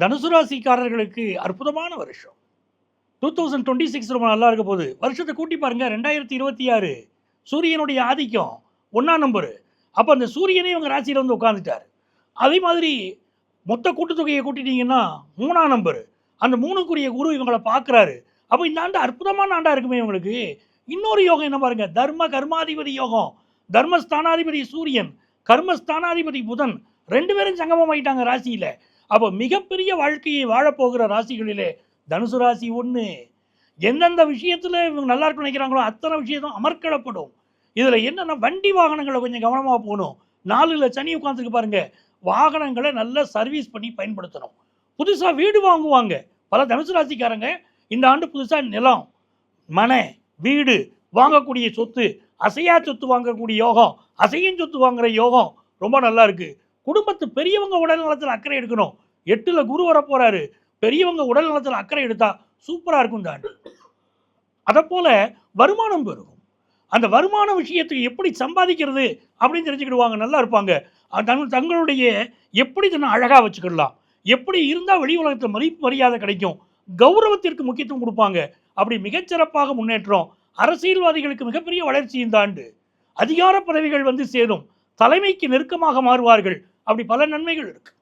தனுசு ராசிக்காரர்களுக்கு அற்புதமான வருஷம். டூ தௌசண்ட் டுவெண்ட்டி சிக்ஸ் ரொம்ப நல்லா இருக்க போகுது. வருஷத்தை கூட்டி பாருங்க ரெண்டாயிரத்தி இருபத்தி ஆறு. சூரியனுடைய ஆதிக்கம் ஒன்றாம் நம்பரு அப்போ அந்த சூரியனே இவங்க ராசியில் வந்து உட்காந்துட்டார் அதே மாதிரி மொத்த கூட்டுத்தொகையை கூட்டிட்டீங்கன்னா மூணாம் நம்பரு அந்த மூணுக்குரிய குரு இவங்களை பார்க்குறாரு. அப்போ இந்த ஆண்டு அற்புதமான ஆண்டாக இருக்குமே இவங்களுக்கு. இன்னொரு யோகம் என்ன பாருங்க தர்ம கர்மாதிபதி யோகம். தர்மஸ்தானாதிபதி சூரியன் கர்மஸ்தானாதிபதி புதன். ரெண்டு பேரும் சங்கமம் ஆயிட்டாங்க ராசியில். அப்போ மிகப்பெரிய வாழ்க்கையை வாழப்போகிற ராசிகளிலே தனுசு ராசி ஒன்று எந்தெந்த விஷயத்தில் இவங்க நல்லா இருக்குன்னு நினைக்கிறாங்களோ அத்தனை விஷயத்தும் அமர்க்கடப்படும் இதில் என்னென்னா வண்டி வாகனங்களை கொஞ்சம் கவனமாக போகணும். நாலில் சனி உட்காந்துருக்கு பாருங்க. வாகனங்களை நல்லா சர்வீஸ் பண்ணி பயன்படுத்தணும். புதுசாக வீடு வாங்குவாங்க. பல தனுசு ராசிக்காரங்க இந்த ஆண்டு புதுசாக நிலம் மனை வீடு வாங்கக்கூடிய சொத்து அசையா சொத்து வாங்கக்கூடிய யோகம் அசையும் சொத்து வாங்குற யோகம் ரொம்ப நல்லா இருக்குது குடும்பத்து பெரியவங்க உடல் நலத்தில் அக்கறை எடுக்கணும். எட்டுல குரு வர போகிறாரு பெரியவங்க உடல் நலத்தில் அக்கறை எடுத்தா சூப்பரா இருக்கும் தான் அதை போல வருமானம் பெருகும். அந்த வருமான விஷயத்துக்கு எப்படி சம்பாதிக்கிறது அப்படின்னு தெரிஞ்சுக்கிடுவாங்க நல்லா இருப்பாங்க. தங்களுடைய எப்படி தன்னை அழகாக வச்சுக்கிடலாம். எப்படி இருந்தால் வெளி உலகத்தில் மதிப்பு மரியாதை கிடைக்கும். கௌரவத்திற்கு முக்கியத்துவம் கொடுப்பாங்க. அப்படி மிகச்சிறப்பாக முன்னேற்றம். அரசியல்வாதிகளுக்கு மிகப்பெரிய வளர்ச்சி இந்த ஆண்டு. அதிகார பதவிகள் வந்து சேரும். தலைமைக்கு நெருக்கமாக மாறுவார்கள். அப்படி பல நன்மைகள் இருக்கு.